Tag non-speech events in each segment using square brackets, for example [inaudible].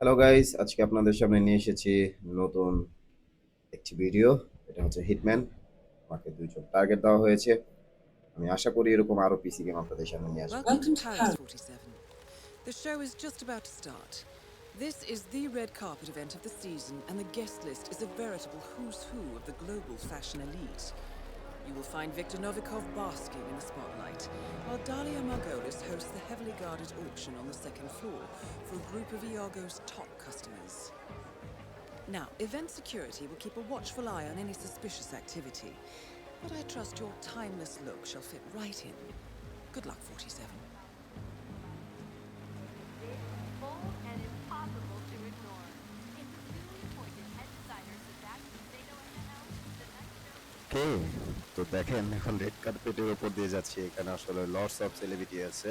Hello guys আজকে আপনাদের সামনে নিয়ে এসেছি নতুন একটি ভিডিও এটা হচ্ছে হিটম্যান আমাকে দুইজন টার্গেট দেওয়া হয়েছে আমি আশা করি এরকম আরও পিসি গেম আপনাদের সামনে নিয়ে আসব Welcome to Paris 47. The show is just about to start. This is the red carpet event of the season, and the guest list is a veritable who's who of the global fashion elite. You will find Viktor Novikov basking in the spotlight, while Dalia Margolis hosts the heavily guarded auction on the second floor for a group of Iago's top customers. Now, event security will keep a watchful eye on any suspicious activity, but I trust your timeless look shall fit right in. Good luck, 47. bold তো দেখেন এখন red কার্পেটের উপর দিয়ে যাচ্ছি। এখানে আসলে Lords of celebrity আছে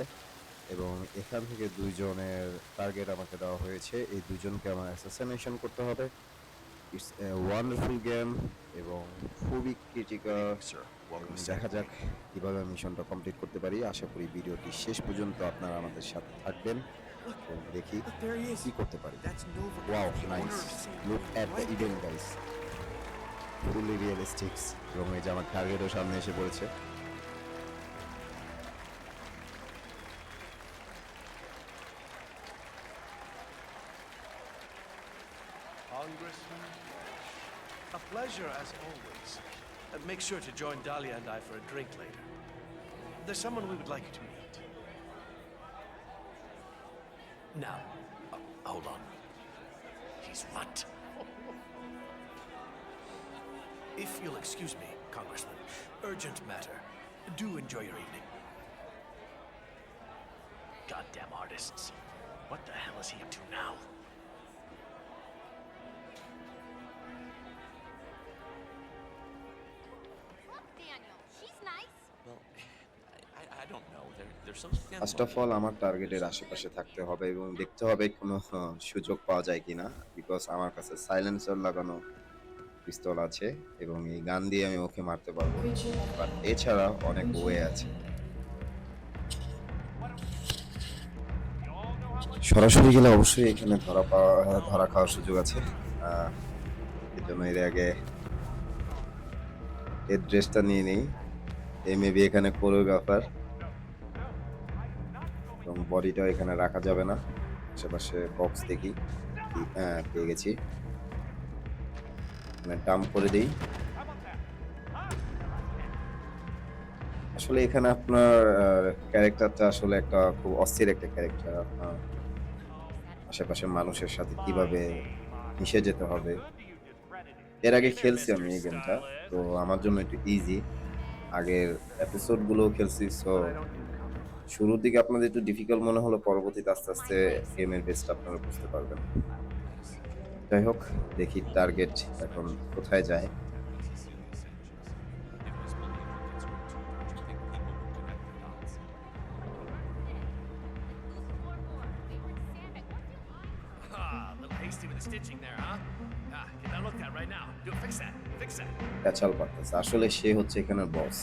এবং এখান থেকে দুইজনের টার্গেট আমাকে দেওয়া হয়েছে। এই দুজনকে আমার অ্যাসাসিনেশন করতে হবে। ইটস এ ওয়ান্ডারফুল গেম এবং খুবই ক্রিটিক্যাল দেখা যাক কীভাবে মিশনটা কমপ্লিট করতে পারি। আশা করি ভিডিওটি শেষ পর্যন্ত আপনারা আমাদের সাথে থাকবেন দেখি কি করতে পারি। Wow nice look at the event guys fully realistics এবং এই যে আমার টার্গেটও সামনে এসে পড়েছে Congressman, a pleasure as always. Uh, make sure to join Dahlia and I for a drink later. There's someone we would like you to meet. Now, uh, hold on. He's what? If you'll excuse me, Congressman, urgent matter. Do enjoy your evening. Goddamn artists. What the hell is he up to now? First of all আমার টার্গেটের আশেপাশে থাকতে হবে এবং দেখতে হবে কোনো সুযোগ পাওয়া যায় কিনা বিকজ আমার কাছে সাইলেন্সার লাগানো পিস্তল আছে এবং এই গান দিয়ে আমি ওকে মারতে পারব। বাট এছাড়া অনেক ওয়ে আছে। সরাসরি গেলে অবশ্যই এখানে ধরা পাওয়া ধরা খাওয়ার সুযোগ আছে। আহ, এর জন্য এর আগে এর ড্রেসটা নিয়ে নেই। এ মেবি এখানে কোরিওগ্রাফার এবং বডিটাও এখানে রাখা যাবে না। আশেপাশে বক্স দেখি। হ্যাঁ পেয়ে গেছি। ডাম্প করে দিই। আসলে এখানে আপনার ক্যারেক্টারটা আসলে একটা খুব অস্থির একটা ক্যারেক্টার আপনার আশেপাশের মানুষের সাথে কীভাবে মিশে যেতে হবে। এর আগে খেলছি আমি এই গেমটা তো আমার জন্য একটু ইজি আগের এপিসোডগুলো খেলছি সো শুরুর দিকে আপনাদের একটু ডিফিকাল্ট মনে হলো, পরবর্তীতে আস্তে আস্তে গেমের বেসটা আপনারা বুঝতে পারবেন। যাই হোক দেখি টার্গেট এখন কোথায় যায়। আসলে সে হচ্ছে এখানে বস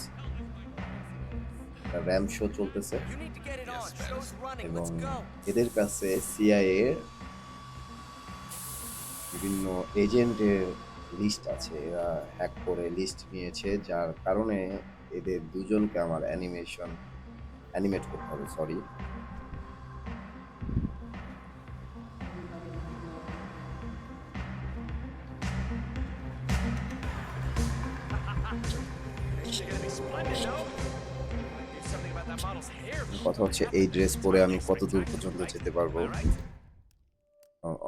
র্যাম শো চলতেছে। এবং এদের কাছে সিআইএ বিভিন্ন এজেন্টের লিস্ট আছে, এরা হ্যাক করে লিস্ট নিয়েছে, যার কারণে এদের দুজনকে আমার অ্যানিমেশন অ্যানিমেট করতে হবে সরি. কথা হচ্ছে, এই ড্রেস পরে আমি কত দূর পর্যন্ত যেতে পারব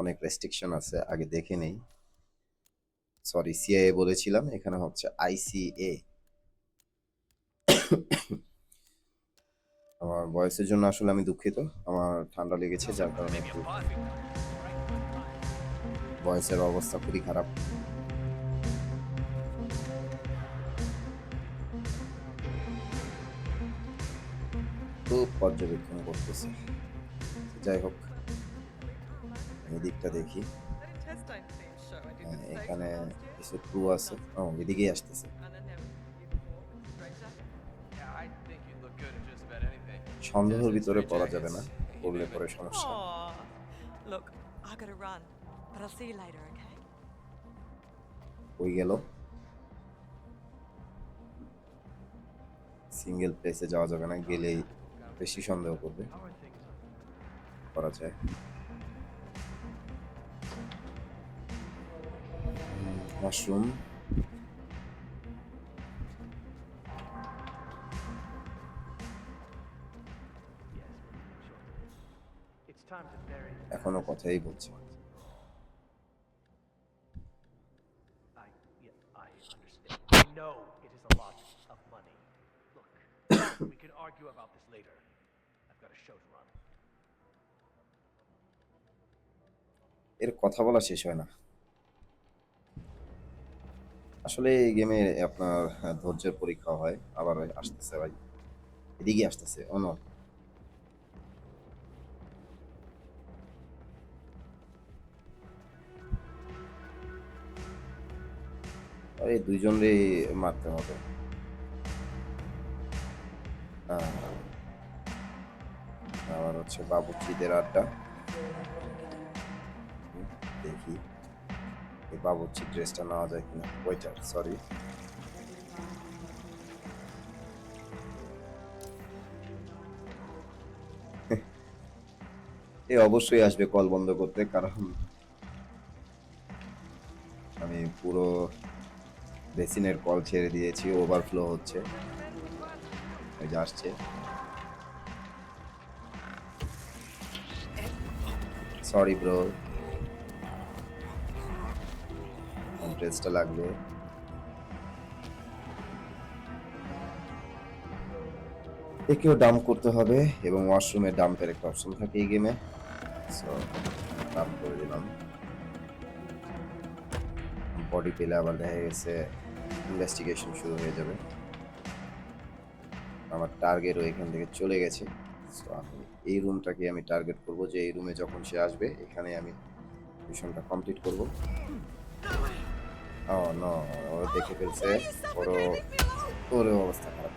অনেক রেস্ট্রিকশন আছে, আগে দেখে নেই। সরি সিআইএ বলেছিলাম, এখানে হচ্ছে আইসিএ আমার বয়সের জন্য আসলে আমি দুঃখিত, আমার ঠান্ডা লেগেছে, যার কারণে বয়সের অবস্থা খুবই খারাপ। খুব পর্যবেক্ষণ করতেছে। যাই হোক। এই দিকটা দেখি। হ্যাঁ, এখানে কিছু ক্রু আছে। ও এদিকেই আসতেছে. সন্দেহের ভিতরে পড়া যাবে না [laughs] পড়লে পরে সমস্যা? হয়ে গেল? সিঙ্গেল প্লেসে যাওয়া যাবে না গেলেই বেশি সন্দেহ করবে। করা যায়। Time এখনও কথাই বলছে know it is a of money. We can argue about this later. এর কথা বলা শেষ হয় না আসলে এই গেমে আপনার হ্যাঁ, ধৈর্যের পরীক্ষা হয়। আবার আসতেছে ভাই। এদিকে আসতেছে অন আরে দুইজনরে মারতে হবে। আবার হচ্ছে বাবুচিদের আড্ডা। বাবুর্চি ড্রেসটা নেওয়া যায় কিনা। ওইটার সরি এ অবশ্যই আসবে কল বন্ধ করতে, কারণ আমি পুরো বেসিনের কল ছেড়ে দিয়েছি ওভারফ্লো হচ্ছে। ওই যে আসছে। সরি ব্রো ড্রেসটা লাগবে। একেও ডাম্প করতে হবে এবং ওয়াশরুমে ডাম্পের একটা অপশন থাকে এই গেমে সো ডাম্প করে দিলাম। বডি পেলে আবার দেখা গেছে ইনভেস্টিগেশন শুরু হয়ে যাবে। আমার টার্গেটও এখান থেকে চলে গেছে। সো আমি এই রুমটাকে আমি টার্গেট করব যে এই রুমে যখন সে আসবে, এখানে আমি মিশনটা কমপ্লিট করব। ও নো ও দেখে ফেলছে। ওরও ওরও অবস্থা খারাপ।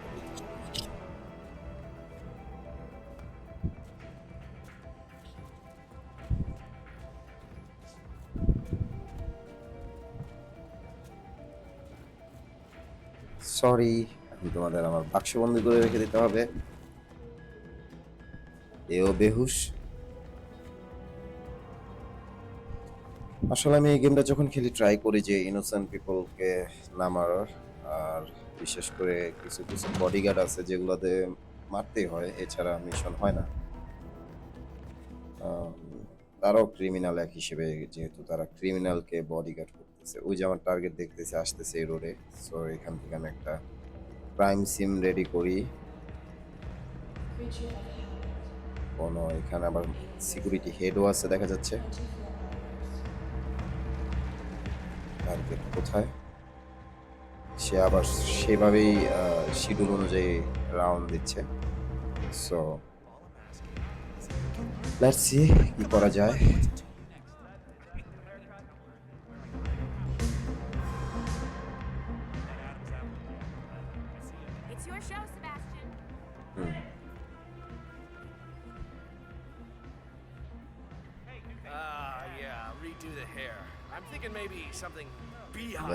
সরি এখন তোমাদের আমার বাক্স বন্দি করে রেখে দিতে হবে। এও বেহুশ। আসলে আমি এই গেমটা যখন খেলি ট্রাই করি যে ইনোসেন্ট পিপলকে নামার আর বিশেষ করে কিছু কিছু বডিগার্ড আছে যেগুলোতে মারতেই হয়, এছাড়া মিশন হয় না। তারাও ক্রিমিনাল এক হিসেবে, যেহেতু তারা ক্রিমিনালকে বডিগার্ড করতেছে। ওই যে আমার টার্গেট দেখতেছে, আসতেছে এই রোডে সো এখান থেকে আমি একটা প্রাইম সিম রেডি করি। কোনো এখানে আবার সিকিউরিটি হেডও আছে, দেখা যাচ্ছে। টার্গেট কোথায়? সে আবার সেভাবেই শিডিউল অনুযায়ী রাউন্ড দিচ্ছে। সো লেটস সি কি করা যায়।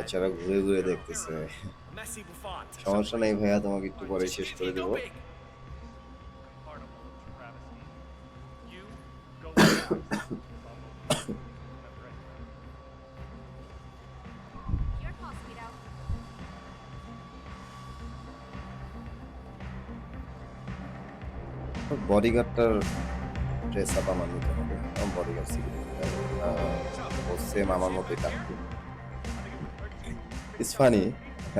বেচারা ঘুরে ঘুরে দেখতেছে। সমস্যা নেই ভাইয়া, তোমাকে একটু পরে শেষ করে দেবো. বডিগার্ডটার ড্রেস আপ আমার নিতে হবে। বডিগার্ড ও সেম আমার মতোই কাটবে ইটস ফানি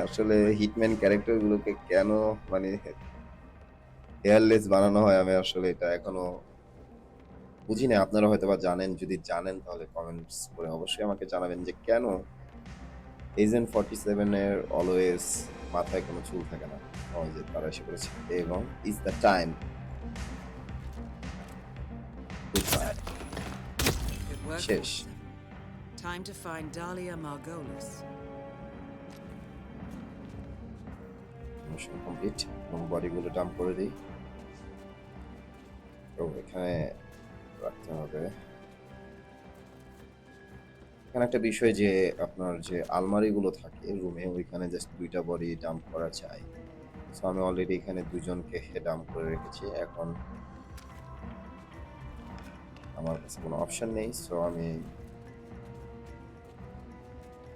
আসলে হিটম্যান ক্যারেক্টারগুলোকে কেন মানে হেয়ারলেস বানানো হয় আমি আসলে এটা এখনও বুঝি না আপনারা হয়তো বা জানেন যদি জানেন তাহলে কমেন্টস করে অবশ্যই আমাকে জানাবেন যে কেন এজেন্ট ফর্টি সেভেনের অলওয়েজ মাথায় কোনো চুল থাকে না। যে তারা এসে করেছে এবং ইজ দ্য টাইম. শেষ। Time to find Dahlia Margolis. Mission complete এবং বডিগুলো ডাম্প করে দিই। তো এখানে রাখতে হবে। এখানে একটা বিষয় যে, আপনার যে আলমারিগুলো থাকে রুমে ওইখানে জাস্ট দুইটা বডি ডাম্প করা চাই। সো আমি অলরেডি এখানে দুজনকে হে ডাম্প করে রেখেছি। এখন আমার কাছে কোনো অপশন নেই। সো আমি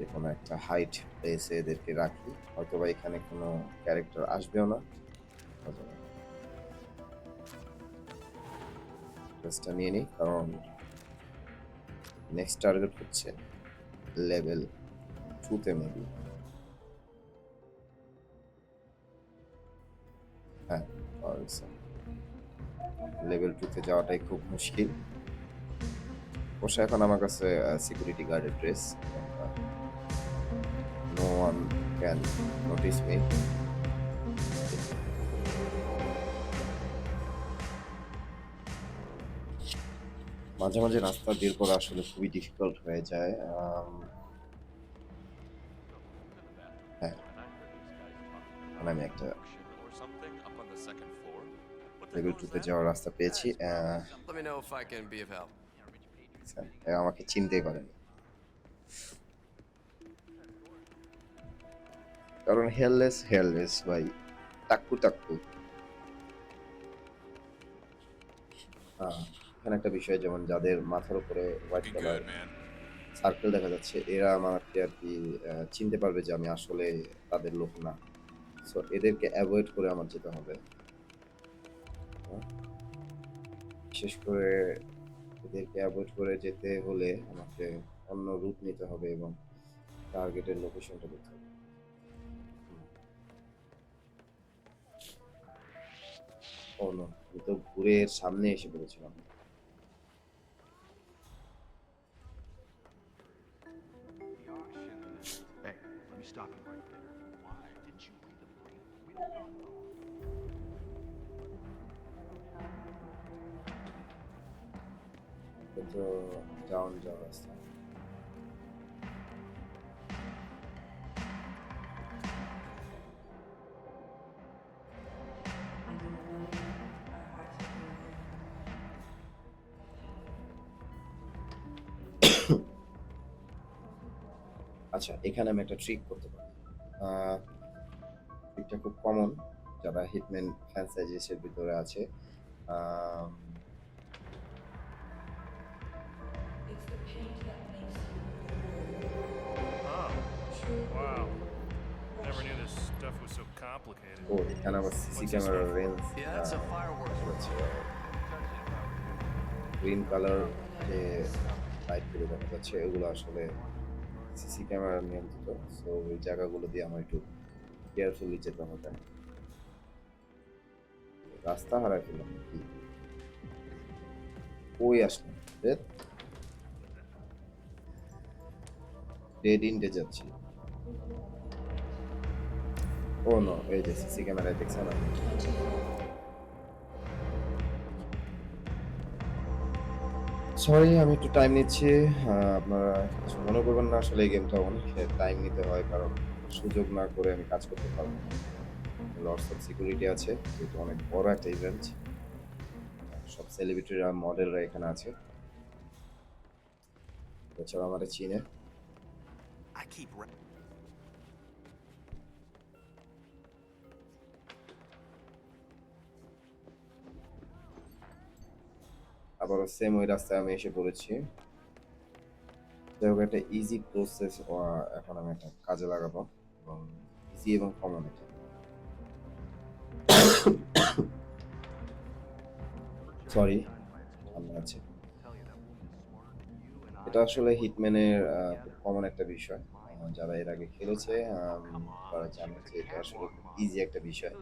যে কোনো একটা হাইট প্লেসে এদেরকে রাখি। হয়তো বা এখানে কোনো ক্যারেক্টার আসবেও না। ড্রেসটা নিয়ে নিই, কারণ নেক্সট টার্গেট হচ্ছে লেভেল টুতে মেবি হ্যাঁ লেভেল টুতে যাওয়াটাই খুব মুশকিল। অবশ্য এখন আমার কাছে সিকিউরিটি গার্ডের dress no one can notice me মাঝে মাঝে রাস্তা বের করা আসলে খুবই ডিফিকাল্ট হয়ে যায় হ্যাঁ। মানে আমি একটা লেভেল টুতে যাওয়ার রাস্তা পেয়েছি আহ, Let me কারণ হেললেস হেললেস ভাই। টাক্কু টাক্কু এখানে একটা বিষয় যেমন যাদের মাথার উপরে হোয়াইট কালার সার্কেল দেখা যাচ্ছে এরা আমাকে আর কি চিনতে পারবে যে আমি আসলে তাদের লোক না। সো এদেরকে অ্যাভয়েড করে আমার যেতে হবে? বিশেষ করে এদেরকে অ্যাভয়েড করে যেতে হলে আমাকে অন্য রুট নিতে হবে এবং টার্গেটের লোকেশনটা দিতে হবে। ও নো আমি তো ঘুরে এর সামনে এসে পড়েছিলাম Hey, let me stop you right there. আচ্ছা এখানে আমি একটা ট্রিক করতে পারি ট্রিকটা খুব কমন যারা হিটম্যান ফ্র্যাঞ্চাইজিসের ভিতরে আছে আম, Oh. Wow. Never knew this stuff was so complicated. ও এখানে আবার সিসি ক্যামেরার range Yeah, that's a fireworks green colour যে লাইটগুলো দেখা যাচ্ছে এগুলো আসলে সিসি ক্যামেরা নিয়ন্ত্রিত সো ওই জায়গাগুলো দিয়ে আমার একটু কেয়ারফুলি যেতে হবে। রাস্তা হারাই ফেললাম কি ওই আসলাম ডেড ইন্ডে যাচ্ছি। ও নো এই যে সিসি ক্যামেরায় দেখছেন আপনি সরি আমি একটু টাইম নিচ্ছি। আপনারা কিছু মনে করবেন না, আসলে এই গেমটা অনেক টাইম নিতে হয়, কারণ সুযোগ না করে আমি কাজ করতে পারব লর্ডস অফ সিকিউরিটি আছে, যেহেতু অনেক বড় একটা ইভেন্ট সব সেলিব্রিটিরা মডেলরা এখানে আছে। এছাড়া আমাদের চীনে। আবারও সেম ওই রাস্তায় আমি এসে পড়েছি। যাই হোক একটা ইজি প্রসেস এখন আমি একটা কাজে লাগাবো এবং ইজি এবং কমন এটা। সরি ঠান্ডা আছে। এটা আসলে হিটম্যানের কমন একটা বিষয়। যারা এর আগে খেলেছে তারা জানে যে এটা আসলে ইজি একটা বিষয়।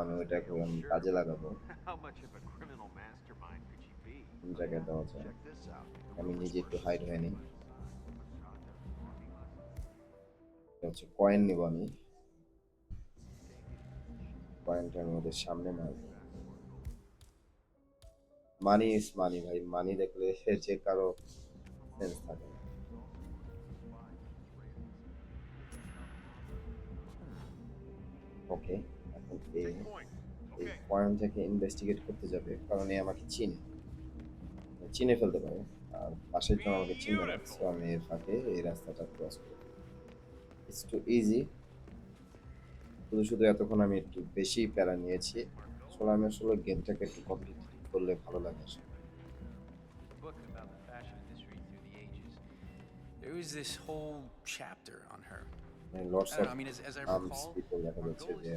আমি ওইটাকে আমি কাজে লাগাবো How much of a criminal mastermind could she be? কোন জায়গায় দেওয়া যায়. আমি নিজে একটু হাইড হয়ে নিই। হচ্ছে কয়েন নিব আমি। কয়েনটা আমি ওদের সামনে মারবো মানি ইস মানি ভাই। মানি দেখলে যে কারও সেন্স থাকে। ওকে এখন এই পয়েন্ট থেকে ইনভেস্টিগেট করতে যাবে কারণ এ আমাকে চিনে। চিনে ফেলতে পারে। আর পাশের জন আমাকে চিনবে না সো আমি এর ফাঁকে এই রাস্তাটা ক্রস করব ইটস টু ইজি শুধু শুধু এতক্ষণ আমি একটু বেশি প্যারা নিয়েছি। আসলে আমি আসলে গেমটাকে একটু কমপ্লিট করলে ভালো লাগে আসলে. There was this whole chapter on her. Of don't know, I mean, as, as I recall, people দেখা our যাচ্ছে goal is যে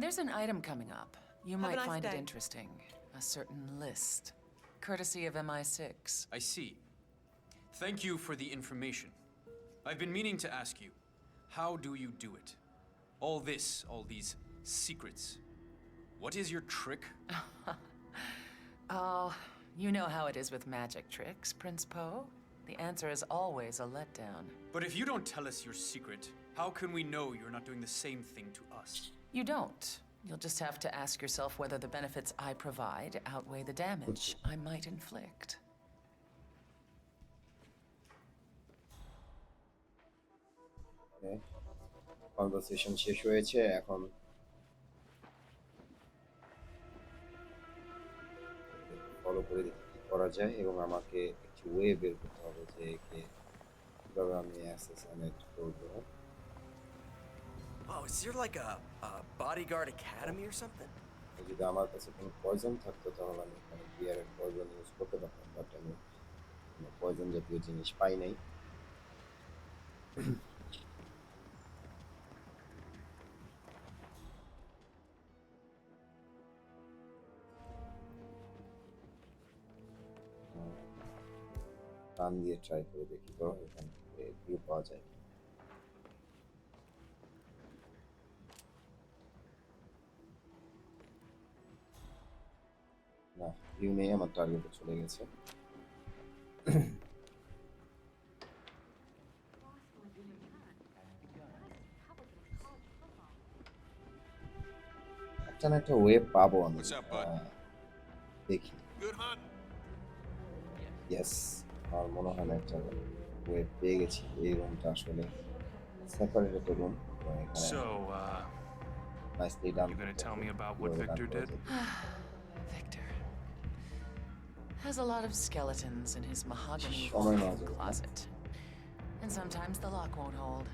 There's an item coming up. You might nice find it interesting. A certain list. Courtesy of MI6. I see. Thank you for the information. I've been meaning to ask you, how do you do it? All this, all these secrets. What is your trick? [laughs] Oh, you know how it is with magic tricks, Prince Poe. The answer is always a letdown. But if you don't tell us your secret, how can we know you're not doing the same thing to us? You don't. You'll just have to ask yourself whether the benefits I provide outweigh the damage I might inflict. Conversation শেষ হয়েছে এখন follow করে দেখি করা যায় এবং আমাকে একটি ওয়ে বের করতে হবে যে একে আমি অ্যাসেসিনেট করব Oh, is there like a, a bodyguard academy or something? যদি আমার কাছে কোনো পয়জন থাকতো তাহলে আমি এখানে বিয়ারের পয়জন ইউজ করতে পারতাম বাট আমি কোনো পয়জন জাতীয় জিনিস পাই নাই টান দিয়ে ট্রাই করে দেখি তো এখান থেকে ভিউ পাওয়া যায় ভিউ নেই আমার টার্গেটে চলে গেছে। একটা না একটা ওয়েব পাবো আমি দেখি। ইয়েস আমার মনে হয় না একটা ওয়েব পেয়ে গেছি এই রুমটা আসলে সেপারেট একটা room So, uh, nicely done you gonna tell me about what Victor did? Victor [sighs] has a lot of skeletons in his mahogany Oh my walk-in God. closet. And sometimes the lock won't hold.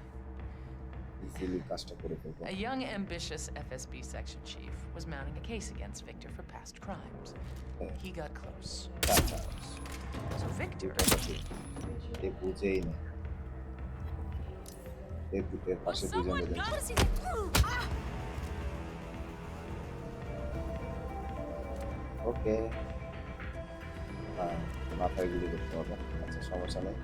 Easily কাজটা করে ফেলবো A young, ambitious FSB section chief was mounting a case against Victor for past crimes. He got close. আচ্ছা So Victor এটা ঠিক এ বুঝেই না এর এর পাশে দুজন দুজন ওকে হ্যাঁ মাথায় গুলি করতে হবে। আচ্ছা সমস্যা নেই।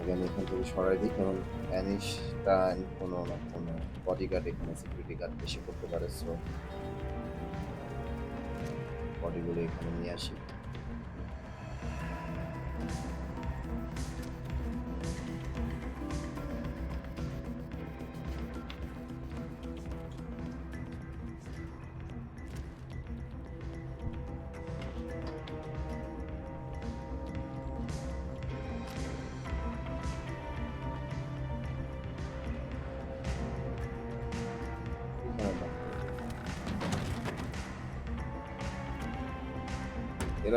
এখানে এখান থেকে সরাই দিই, কারণ অ্যানিশটা কোনো না, কোনো বডিগার্ড এখানে সিকিউরিটি গার্ড বেশি করতে পারে সো বডিগুলো এখানে নিয়ে আসি।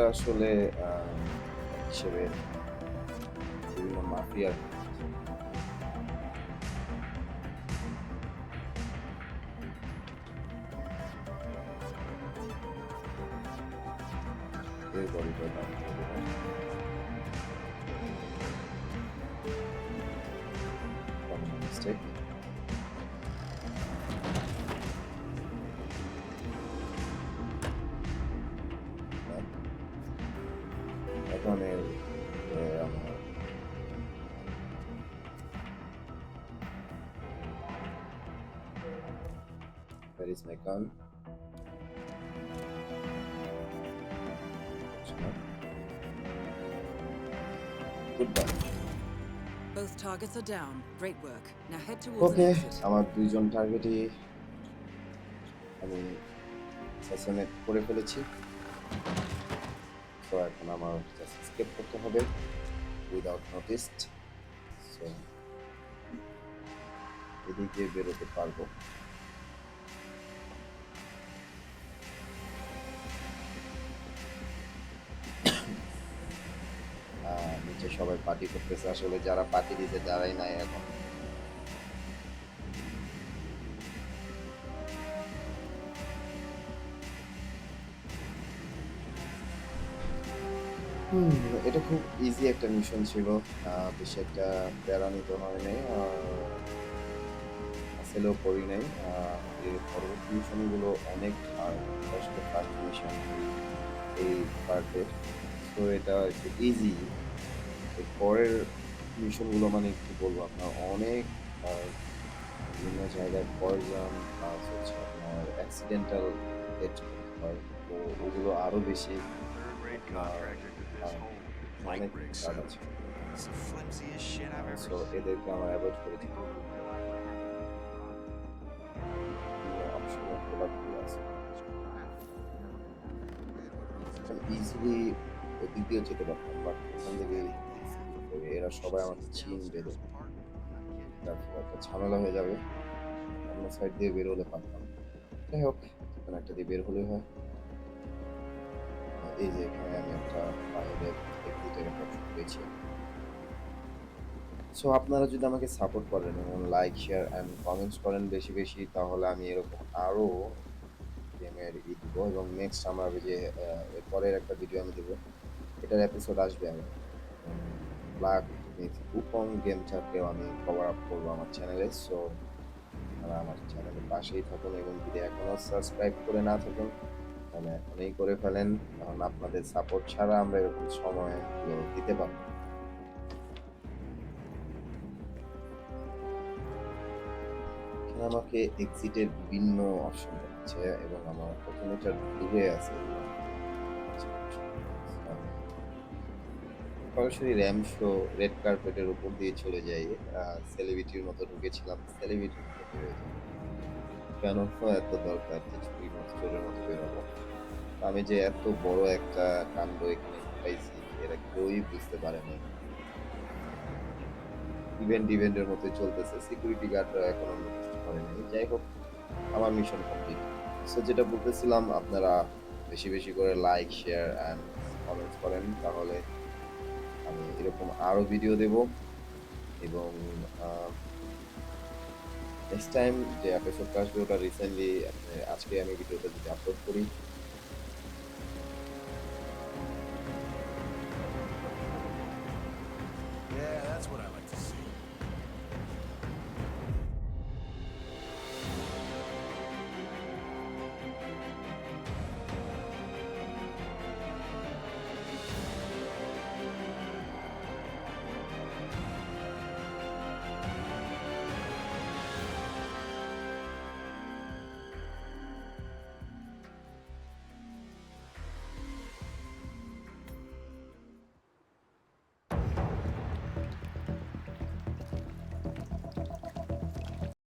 এরা আসলে আহ, হিসেবে বিভিন্ন মাফিয়ার এর বডিটা দাম mistake. Good bye Both targets are down. Great work. Now head towards okay. আমার দুইজন টার্গেটই আমি অ্যাসাসিনেট করে ফেলেছি তো এখন আমার জাস্ট স্কেপ করতে হবে উইদাউট নোটিসড সো এদিক বেরোতে পারব সবাই পার্টি করতেছে। আসলে যারা পার্টি দিতে যারাই নাই এখন। এটা খুব ইজি একটা মিশন ছিল। বেশি একটা প্যারা নিতে হয় নাই। আসলেও করি নাই। এর পরবর্তী মিশনগুলো অনেক হার্ড ফার্স্ট মিশন এই পার্টের তো এটা একটু ইজি পরের মিশনগুলো মানে কি বলব আপনার অনেক বিভিন্ন জায়গায় পয়জন প্লাস হচ্ছে আপনার অ্যাক্সিডেন্টাল ডেট হয় তো ওগুলো আরও বেশি অনেক সো এদেরকে আমরা অ্যাভয়েড অপশনাল প্রোডাক্টগুলো ইজিলি ওদিক দিয়ে যেতে পারতাম বাট ওখান থেকে এরা সবাই আমাকে চিন বেরো তারপর একটা ঝামেলা হয়ে যাবে। অন্য সাইড দিয়ে বেরোলে পারতাম যাই হোক যেখানে একটা দিয়ে বের হলে হয়। এই যে এখানে আমি একটা বাইরের এক্সিটের একটা পেয়েছি। সো আপনারা যদি আমাকে সাপোর্ট করেন এবং লাইক শেয়ার অ্যান্ড কমেন্টস করেন বেশি বেশি তাহলে আমি এরকম আরও গেমের ই দিব এবং নেক্সট আমার যে পরের একটা ভিডিও আমি দেবো এটার এপিসোড আসবে আমি ব্ল্যাক মিথ কুপন গেমটাকেও আমি কভার আপ করব আমার চ্যানেলে সো আপনারা আমার চ্যানেলের পাশেই থাকুন এবং যদি এখনও সাবস্ক্রাইব করে না থাকুন, তাহলে এখনই করে ফেলেন। কারণ আপনাদের সাপোর্ট ছাড়া আমরা এরকম সময় দিতে পারব আমাকে এক্সিটের বিভিন্ন অপশন দেখাচ্ছে এবং আমার প্রথমে এটা ডুবে আছে। সরাসরি র্যাম শো, রেড কার্পেটের উপর দিয়ে চলে যাই। সেলিব্রিটির মতো ঢুকেছিলাম। সেলিব্রিটির মতো যাই। কেন এত দরকার যে ছুরি চোরের মতো বেরোবো। আমি যে এত বড় একটা কাণ্ড এখানে পাইছি এরা কেউই বুঝতে পারেনি ইভেন্ট ইভেন্টের মতো চলতেছে। সিকিউরিটি গার্ডরা এখনও নোটিস করেনি যাই হোক, আমার মিশন কমপ্লিট সো যেটা বলতেছিলাম, আপনারা বেশি বেশি করে লাইক শেয়ার অ্যান্ড কমেন্টস করেন। তাহলে আমি এরকম আরও ভিডিও দেব। এবং নেক্সট টাইম যে এপিসোডটা আসবে ওটা রিসেন্টলি আজকে আমি ভিডিওটা যদি আপলোড করি।